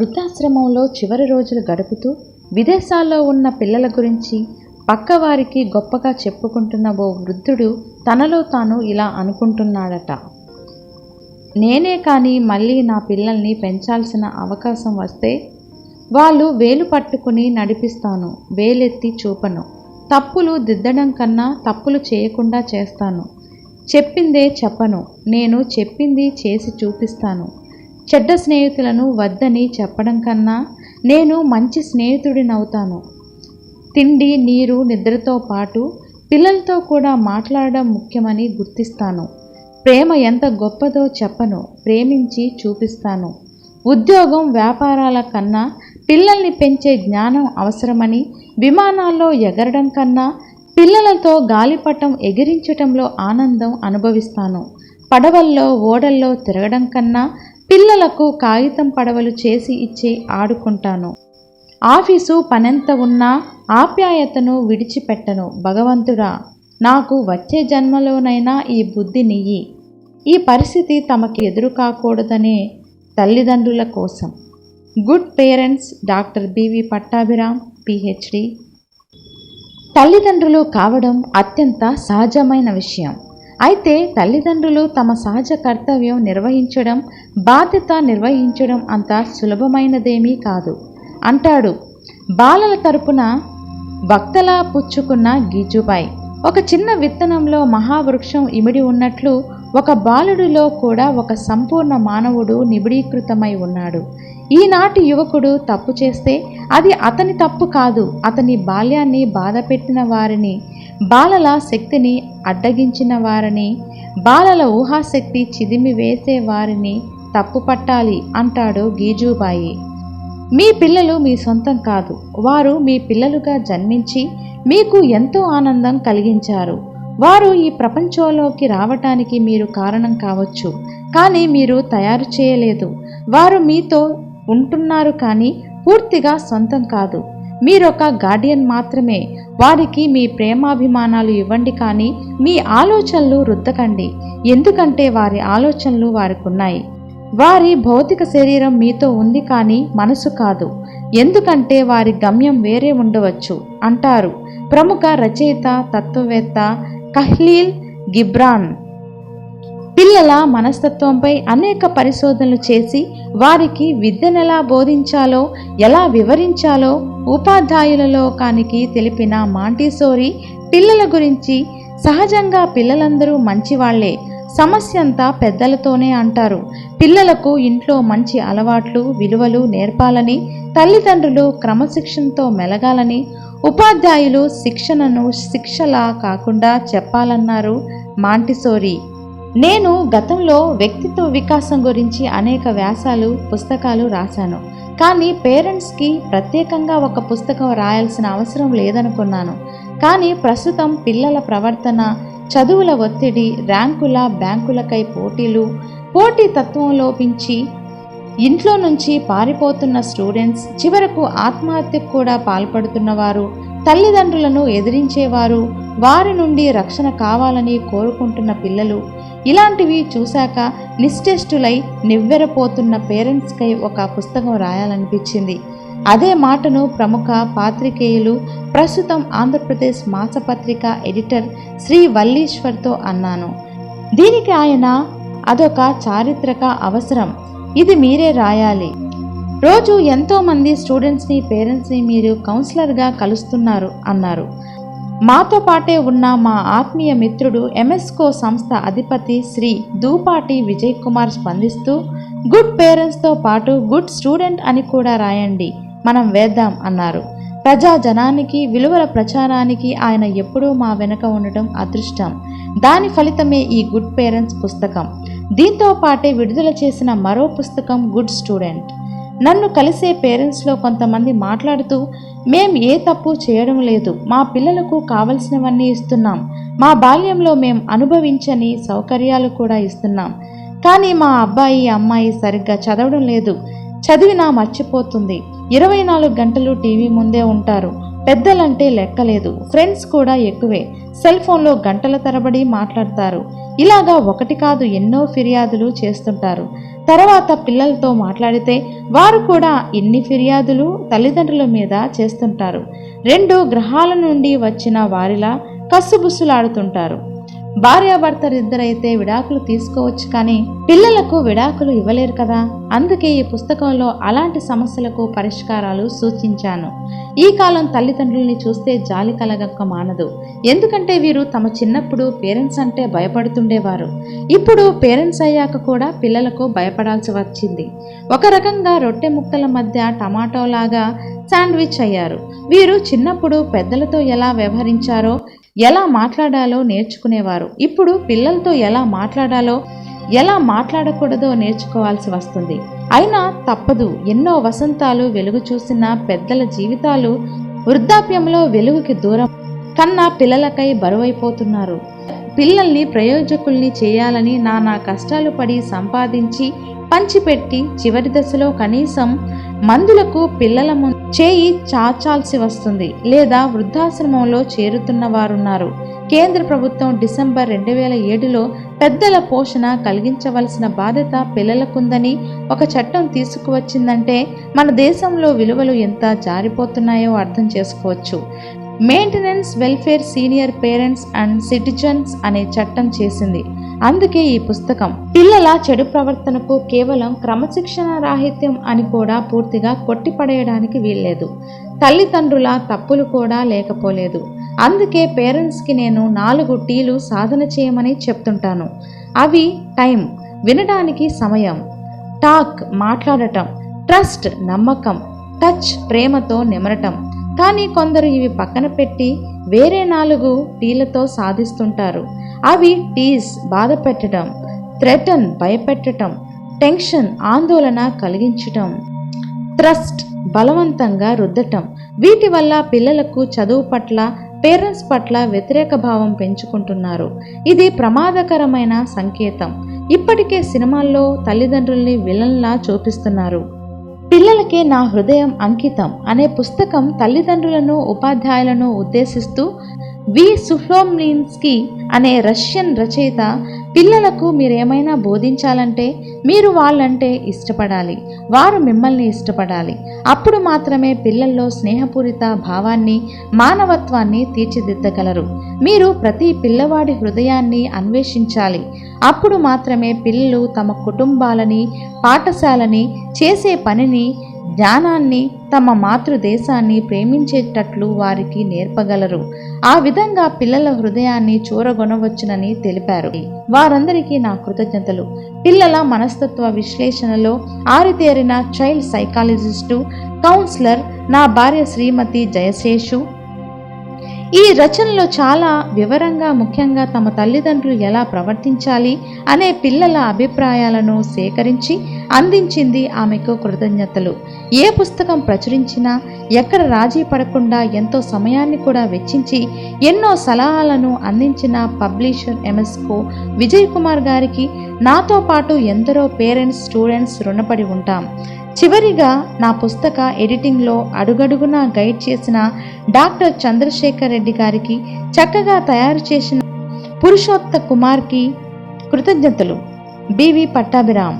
వృద్ధాశ్రమంలో చివరి రోజులు గడుపుతూ విదేశాల్లో ఉన్న పిల్లల గురించి పక్కవారికి గొప్పగా చెప్పుకుంటున్న ఓ వృద్ధుడు తనలో తాను ఇలా అనుకుంటున్నాడట. నేనే కానీ మళ్ళీ నా పిల్లల్ని పెంచాల్సిన అవకాశం వస్తే వాళ్ళు వేలు పట్టుకుని నడిపిస్తాను వేలెత్తి చూపను. తప్పులు దిద్దడం కన్నా తప్పులు చేయకుండా చేస్తాను. చెప్పిందే చెప్పను నేను చెప్పింది చేసి చూపిస్తాను. చెడ్డ స్నేహితులను వద్దని చెప్పడం కన్నా నేను మంచి స్నేహితుడినవుతాను. తిండి నీరు నిద్రతో పాటు పిల్లలతో కూడా మాట్లాడడం ముఖ్యమని గుర్తిస్తాను. ప్రేమ ఎంత గొప్పదో చెప్పను ప్రేమించి చూపిస్తాను. ఉద్యోగం వ్యాపారాల కన్నా పిల్లల్ని పెంచే జ్ఞానం అవసరమని విమానాల్లో ఎగరడం కన్నా పిల్లలతో గాలిపటం ఎగిరించటంలో ఆనందం అనుభవిస్తాను. పడవల్లో ఓడల్లో తిరగడం కన్నా పిల్లలకు కాగితం పడవలు చేసి ఇచ్చి ఆడుకుంటాను. ఆఫీసు పనెంత ఉన్నా ఆప్యాయతను విడిచిపెట్టను. భగవంతుడా నాకు వచ్చే జన్మలోనైనా ఈ బుద్ధి నియ్యి ఈ పరిస్థితి తమకి ఎదురు కాకూడదనే తల్లిదండ్రుల కోసం. Good parents doctor B V Pattabhiram PhD. తల్లిదండ్రులు కావడం అత్యంత సహజమైన విషయం. అయితే తల్లిదండ్రులు తమ సహజ కర్తవ్యం నిర్వహించడం బాధ్యత నిర్వహించడం అంత సులభమైనదేమీ కాదు. అంటాడు బాలల తరపున వక్తలా పుచ్చుకున్న గీజుబాయ్. ఒక చిన్న విత్తనంలో మహావృక్షం ఇమిడి ఉన్నట్లు ఒక బాలుడిలో కూడా ఒక సంపూర్ణ మానవుడు నిబిడీకృతమై ఉన్నాడు. ఈనాటి యువకుడు తప్పు చేస్తే అది అతని తప్పు కాదు. అతని బాల్యాన్ని బాధపెట్టిన వారిని బాలల శక్తిని అడ్డగించిన వారిని బాలల ఊహాశక్తి చిదిమి వేసే వారిని తప్పు పట్టాలి అంటాడు గీజూబాయి. మీ పిల్లలు మీ సొంతం కాదు. వారు మీ పిల్లలుగా జన్మించి మీకు ఎంతో ఆనందం కలిగించారు. వారు ఈ ప్రపంచంలోకి రావటానికి మీరు కారణం కావచ్చు. కానీ మీరు తయారు చేయలేదు. వారు మీతో ఉంటున్నారు కానీ పూర్తిగా సొంతం కాదు. మీరొక గార్డియన్ మాత్రమే. వారికి మీ ప్రేమాభిమానాలు ఇవ్వండి కానీ మీ ఆలోచనలు రుద్దకండి. ఎందుకంటే వారి ఆలోచనలు వారికి ఉన్నాయి వారి భౌతిక శరీరం మీతో ఉంది కానీ మనసు కాదు. ఎందుకంటే వారి గమ్యం వేరే ఉండవచ్చు అంటారు ప్రముఖ రచయిత తత్వవేత్త కహ్లీల్ గిబ్రాన్. పిల్లల మనస్తత్వంపై అనేక పరిశోధనలు చేసి వారికి విద్యనెలా బోధించాలో ఎలా వివరించాలో ఉపాధ్యాయుల లోకానికి తెలిపిన మాంటిసోరి పిల్లల గురించి సహజంగా పిల్లలందరూ మంచివాళ్ళే సమస్య అంతా పెద్దలతోనే అంటారు. పిల్లలకు ఇంట్లో మంచి అలవాట్లు విలువలు నేర్పాలని తల్లిదండ్రులు క్రమశిక్షణతో మెలగాలని ఉపాధ్యాయులు శిక్షణను శిక్షలా కాకుండా చెప్పాలన్నారు మాంటిసోరి. నేను గతంలో వ్యక్తిత్వ వికాసం గురించి అనేక వ్యాసాలు పుస్తకాలు రాశాను. కానీ పేరెంట్స్కి ప్రత్యేకంగా ఒక పుస్తకం రాయాల్సిన అవసరం లేదనుకున్నాను. కానీ ప్రస్తుతం పిల్లల ప్రవర్తన చదువుల ఒత్తిడి ర్యాంకుల బ్యాంకులకై పోటీలు పోటీ తత్వం లోపించి ఇంట్లో నుంచి పారిపోతున్న స్టూడెంట్స్ చివరకు ఆత్మహత్యకు కూడా పాల్పడుతున్నవారు తల్లిదండ్రులను ఎదిరించేవారు వారి నుండి రక్షణ కావాలని కోరుకుంటున్న పిల్లలు ఇలాంటివి చూశాక నిశ్చేష్టులై నివ్వెరపోతున్న పేరెంట్స్కై ఒక పుస్తకం రాయాలనిపించింది. అదే మాటను ప్రముఖ పాత్రికేయులు ప్రస్తుతం ఆంధ్రప్రదేశ్ మాసపత్రిక ఎడిటర్ శ్రీ వల్లీశ్వర్తో అన్నాను. దీనికి ఆయన అదొక చారిత్రక అవసరం. ఇది మీరే రాయాలి. రోజు ఎంతోమంది స్టూడెంట్స్ని పేరెంట్స్ని మీరు కౌన్సిలర్గా కలుస్తున్నారు అన్నారు. మాతో పాటే ఉన్న మా ఆత్మీయ మిత్రుడు ఎంఎస్కో సంస్థ అధిపతి శ్రీ దూపాటి విజయ్ కుమార్ స్పందిస్తూ గుడ్ పేరెంట్స్తో పాటు గుడ్ స్టూడెంట్ అని కూడా రాయండి మనం వేద్దాం అన్నారు. ప్రజా జనానికి విలువల ప్రచారానికి ఆయన ఎప్పుడూ మా వెనుక ఉండటం అదృష్టం. దాని ఫలితమే ఈ గుడ్ పేరెంట్స్ పుస్తకం. దీంతో పాటే విడుదల చేసిన మరో పుస్తకం గుడ్ స్టూడెంట్ నన్ను కలిసే పేరెంట్స్లో కొంతమంది మాట్లాడుతూ మేం ఏ తప్పు చేయడం లేదు. మా పిల్లలకు కావలసినవన్నీ ఇస్తున్నాం. మా బాల్యంలో మేం అనుభవించని సౌకర్యాలు కూడా ఇస్తున్నాం. కానీ మా అబ్బాయి అమ్మాయి సరిగ్గా చదవడం లేదు. చదివినా మర్చిపోతుంది. ఇరవై నాలుగు గంటలు టీవీ ముందే ఉంటారు. పెద్దలంటే లెక్కలేదు. ఫ్రెండ్స్ కూడా ఎక్కువే. సెల్ ఫోన్లో గంటల తరబడి మాట్లాడతారు. ఇలాగా ఒకటి కాదు ఎన్నో ఫిర్యాదులు చేస్తుంటారు. తర్వాత పిల్లలతో మాట్లాడితే వారు కూడా ఎన్ని ఫిర్యాదులు తల్లిదండ్రుల మీద చేస్తుంటారు. రెండు గ్రహాల నుండి వచ్చిన వారిలా కస్సుబుస్సులాడుతుంటారు భార్యాభర్తలిద్దరైతే విడాకులు తీసుకోవచ్చు కానీ పిల్లలకు విడాకులు ఇవ్వలేరు కదా. అందుకే ఈ పుస్తకంలో అలాంటి సమస్యలకు పరిష్కారాలు సూచించాను. ఈ కాలం తల్లిదండ్రుల్ని చూస్తే జాలి కలగక్క మానదు. ఎందుకంటే వీరు తమ చిన్నప్పుడు పేరెంట్స్ అంటే భయపడుతుండేవారు. ఇప్పుడు పేరెంట్స్ అయ్యాక కూడా పిల్లలకు భయపడాల్సి వచ్చింది. ఒక రకంగా రొట్టె ముక్కల మధ్య టమాటోలాగా శాండ్విచ్ అయ్యారు. వీరు చిన్నప్పుడు పెద్దలతో ఎలా వ్యవహరించారో ఎలా మాట్లాడాలో నేర్చుకునేవారు. ఇప్పుడు పిల్లలతో ఎలా మాట్లాడాలో ఎలా మాట్లాడకూడదో నేర్చుకోవాల్సి వస్తుంది. అయినా తప్పదు. ఎన్నో వసంతాలు వెలుగు చూసిన పెద్దల జీవితాలు వృద్ధాప్యంలో వెలుగుకి దూరం కన్నా పిల్లలకై బరువైపోతున్నారు. పిల్లల్ని ప్రయోజకుల్ని చేయాలని నానా కష్టాలు పడి సంపాదించి పంచిపెట్టి చివరి దశలో కనీసం మందులకు పిల్లల ముందు చేయి చాచాల్సి వస్తుంది. లేదా వృద్ధాశ్రమంలో చేరుతున్న వారున్నారు. కేంద్ర ప్రభుత్వం డిసెంబర్ రెండు వేల ఏడులో పెద్దల పోషణ కలిగించవలసిన బాధ్యత పిల్లలకుందని ఒక చట్టం తీసుకువచ్చిందంటే మన దేశంలో విలువలు ఎంత జారిపోతున్నాయో అర్థం చేసుకోవచ్చు. Maintenance welfare senior parents and citizens అనే చట్టం చేసింది. అందుకే ఈ పుస్తకం. పిల్లల చెడు ప్రవర్తనకు కేవలం క్రమశిక్షణ రాహిత్యం అని కూడా పూర్తిగా కొట్టిపడేయడానికి వీల్లేదు. తల్లిదండ్రుల తప్పులు కూడా లేకపోలేదు. అందుకే పేరెంట్స్కి నేను నాలుగు టీలు సాధన చేయమని చెప్తుంటాను. అవి టైం వినడానికి సమయం టాక్ మాట్లాడటం ట్రస్ట్ నమ్మకం టచ్ ప్రేమతో నిమరటం. కానీ కొందరు ఇవి పక్కన పెట్టి వేరే నాలుగు టీలతో సాధిస్తుంటారు. అవి టీస్ బాధ పెట్టడం థ్రెటన్ భయపెట్టడం టెన్షన్ ఆందోళన కలిగించటం థ్రస్ట్ బలవంతంగా రుద్దటం. వీటి వల్ల పిల్లలకు చదువు పట్ల పేరెంట్స్ పట్ల వ్యతిరేక భావం పెంచుకుంటున్నారు. ఇది ప్రమాదకరమైన సంకేతం. ఇప్పటికే సినిమాల్లో తల్లిదండ్రుల్ని విలన్లా చూపిస్తున్నారు. పిల్లలకే నా హృదయం అంకితం అనే పుస్తకం తల్లిదండ్రులను ఉపాధ్యాయులను ఉద్దేశిస్తూ వి సుఫ్లోమ్లిన్స్కీ అనే రష్యన్ రచయిత పిల్లలకు మీరేమైనా బోధించాలంటే మీరు వాళ్ళంటే ఇష్టపడాలి. వారు మిమ్మల్ని ఇష్టపడాలి. అప్పుడు మాత్రమే పిల్లల్లో స్నేహపూరిత భావాన్ని మానవత్వాన్ని తీర్చిదిద్దగలరు. మీరు ప్రతి పిల్లవాడి హృదయాన్ని అన్వేషించాలి. అప్పుడు మాత్రమే పిల్లలు తమ కుటుంబాలని పాఠశాలని చేసే పనిని జ్ఞానాన్ని తమ మాతృదేశాన్ని ప్రేమించేటట్లు వారికి నేర్పగలరు. ఆ విధంగా పిల్లల హృదయాన్ని చూరగొనవచ్చునని తెలిపారు. వారందరికీ నా కృతజ్ఞతలు. పిల్లల మనస్తత్వ విశ్లేషణలో ఆరితేరిన చైల్డ్ సైకాలజిస్టు కౌన్సిలర్ నా భార్య శ్రీమతి జయశేషు ఈ రచనలో చాలా వివరంగా ముఖ్యంగా తమ తల్లిదండ్రులు ఎలా ప్రవర్తించాలి అనే పిల్లల అభిప్రాయాలను సేకరించి అందించింది ఆమెకు కృతజ్ఞతలు. ఏ పుస్తకం ప్రచురించినా ఎక్కడ రాజీ పడకుండా ఎంతో సమయాన్ని కూడా వెచ్చించి ఎన్నో సలహాలను అందించిన పబ్లిషర్ ఎంఎస్కో విజయ్ కుమార్ గారికి నాతో పాటు ఎందరో పేరెంట్స్ స్టూడెంట్స్ రుణపడి ఉంటాం. చివరిగా నా పుస్తక ఎడిటింగ్లో అడుగడుగునా గైడ్ చేసిన డాక్టర్ చంద్రశేఖర్ రెడ్డి గారికి చక్కగా తయారు చేసిన పురుషోత్త కుమార్కి కృతజ్ఞతలు. B V Pattabhiram.